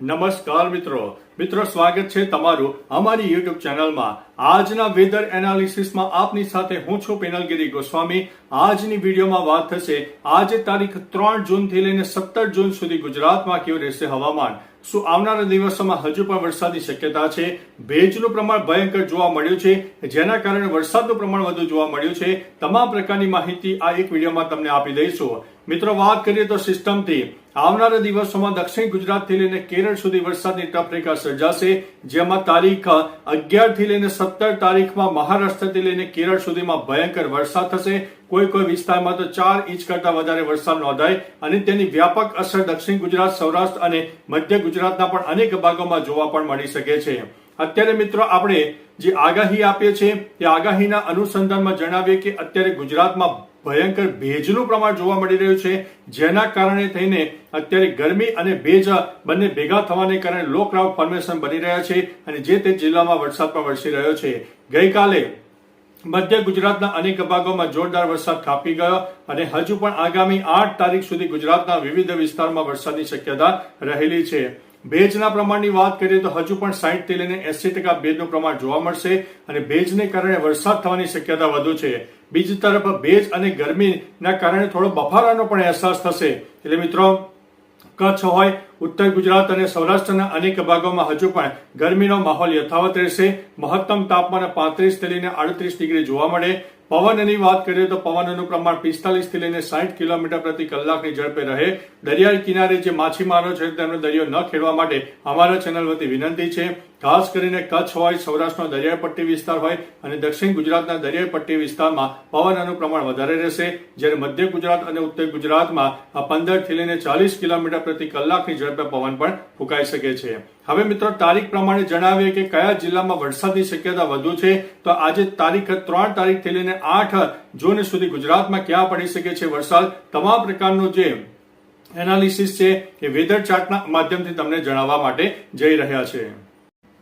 નમસ્કાર મિત્રો. મિત્રો, સ્વાગત છે તમારું અમારી યુટ્યુબ ચેનલમાં. આજના વેધર એનાલિસિસમાં આપની સાથે હું છું પેનલગીરી ગોસ્વામી. આજની વિડીયોમાં વાત થશે, આજે તારીખ ત્રણ જૂનથી લઈને સત્તર જૂન સુધી ગુજરાતમાં કેવું રહેશે હવામાન? શું આવનારા દિવસોમાં હજુ પણ વરસાદની શક્યતા છે? ભેજનું પ્રમાણ ભયંકર જોવા મળ્યું છે, જેના કારણે વરસાદનું પ્રમાણ વધુ જોવા મળ્યું છે. તમામ પ્રકારની માહિતી આ એક વિડીયોમાં તમને આપી દઈશું. મિત્રો, વાત કરીએ તો સિસ્ટમથી. આવનારા દિવસોમાં દક્ષિણ ગુજરાતથી લઈને કેરળ સુધી વરસાદની ટપરેખા સર્જાશે, જેમાં તારીખ અગિયારથી લઈને સત્તર તારીખમાં મહારાષ્ટ્રથી લઈને કેરળ સુધીમાં ભયંકર વરસાદ થશે. કોઈ કોઈ વિસ્તારમાં તો ચાર ઇંચ કરતા વધારે વરસાદ નોંધાય અને તેની વ્યાપક અસર દક્ષિણ ગુજરાત, સૌરાષ્ટ્ર અને મધ્ય ગુજરાતના પણ અનેક ભાગોમાં જોવા પણ મળી શકે છે. અત્યારે મિત્રો, આપણે જે આગાહી આપીએ છીએ, તે આગાહીના અનુસંધાનમાં જણાવીએ કે અત્યારે ગુજરાતમાં ભયંકર ભેજનું પ્રમાણ જોવા મળી રહ્યું છે. જેના કારણે થઈને અત્યારે ગરમી અને ભેજ બંને ભેગા થવાને કારણે લો ક્લાઉડ ફોર્મેશન બની રહ્યા છે અને જે તે જિલ્લામાં વરસાદ પણ વરસી રહ્યો છે. ગઈકાલે મધ્ય ગુજરાતના અનેક ભાગોમાં જોરદાર વરસાદ થાપી ગયો અને હજુ પણ આગામી આઠ તારીખ સુધી ગુજરાતના વિવિધ વિસ્તારોમાં વરસાદની શક્યતા રહેલી છે. ભેજના પ્રમાણની વાત કરીએ તો હજુ પણ સાહીઠથી લઈને એસી ટકા ભેજનું પ્રમાણ જોવા મળશે અને ભેજને કારણે વરસાદ થવાની શક્યતા વધુ છે. બીજી તરફ ભેજ અને ગરમીના કારણે થોડો બફારાનો પણ અહેસાસ થશે. એટલે મિત્રો કચ્છ હોય, ઉત્તર ગુજરાત અને સૌરાષ્ટ્રના અનેક ભાગોમાં હજુ પણ ગરમીનો માહોલ યથાવત રહેશે. મહત્તમ તાપમાન પાંત્રીસથી લઈને આડત્રીસ ડિગ્રી જોવા મળે. પવનની વાત કરીએ તો પવનનું પ્રમાણ પિસ્તાલીસથી લઈને સાઠ કિલોમીટર પ્રતિ કલાકની ઝડપે રહે. દરિયાઈ કિનારે જે માછીમારો છે, તેમનો દરિયો ન ખેડવા માટે અમારા ચેનલ વતી વિનંતી છે. ખાસ કરીને કચ્છ હોય, સૌરાષ્ટ્રનો દરિયાઈ પટ્ટી વિસ્તાર હોય અને દક્ષિણ ગુજરાતના દરિયાઈ પટ્ટી વિસ્તારમાં પવનનું પ્રમાણ વધારે રહેશે. જ્યારે મધ્ય ગુજરાત અને ઉત્તર ગુજરાતમાં આ પંદરથી લઈને ચાલીસ કિલોમીટર પ્રતિ કલાકની ઝડપે પવન પણ ફૂંકાઈ શકે છે. હવે મિત્રો, તારીખ પ્રમાણે જણાવીએ કે કયા જિલ્લામાં વરસાદની શક્યતા વધુ છે? તો આજે તારીખ ત્રણ તારીખથી લઈને આઠ જૂન સુધી ગુજરાતમાં ક્યાં પડી શકે છે વરસાદ? તમામ પ્રકારનું જે એનાલિસિસ છે એ વેધર ચાર્ટના માધ્યમથી તમને જણાવવા માટે જઈ રહ્યા છે.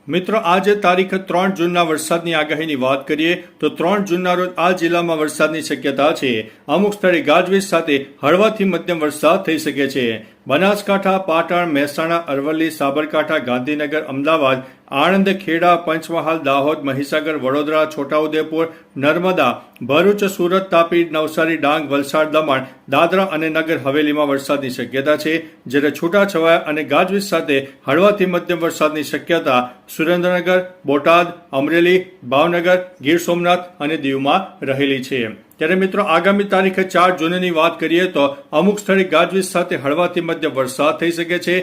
મિત્રો, આજે તારીખ ત્રણ જૂનના વરસાદની આગાહીની વાત કરીએ, તો ત્રણ જૂનના રોજ આ જિલ્લામાં વરસાદની શક્યતા છે. અમુક સ્થળે ગાજવીજ સાથે હળવાથી મધ્યમ વરસાદ થઈ શકે છે. બનાસકાંઠા, પાટણ, મહેસાણા, અરવલ્લી, સાબરકાંઠા, ગાંધીનગર, અમદાવાદ, આણંદ, ખેડા, પંચમહાલ, દાહોદ, મહીસાગર, વડોદરા, છોટાઉદેપુર, નર્મદા, ભરૂચ, સુરત, તાપી, નવસારી, ડાંગ, વલસાડ, દમણ, દાદરા અને નગર હવેલીમાં વરસાદની શક્યતા છે. જ્યારે છૂટાછવાયા અને ગાજવીજ સાથે હળવાથી મધ્યમ વરસાદની શક્યતા સુરેન્દ્રનગર, બોટાદ, અમરેલી, ભાવનગર, ગીર સોમનાથ અને દીવમાં રહેલી છે. ત્યારે મિત્રો, આગામી તારીખે ચાર જૂનની વાત કરીએ તો અમુક સ્થળે ગાજવીજ સાથે હળવાથી મધ્ય વરસાદ થઈ શકે છે.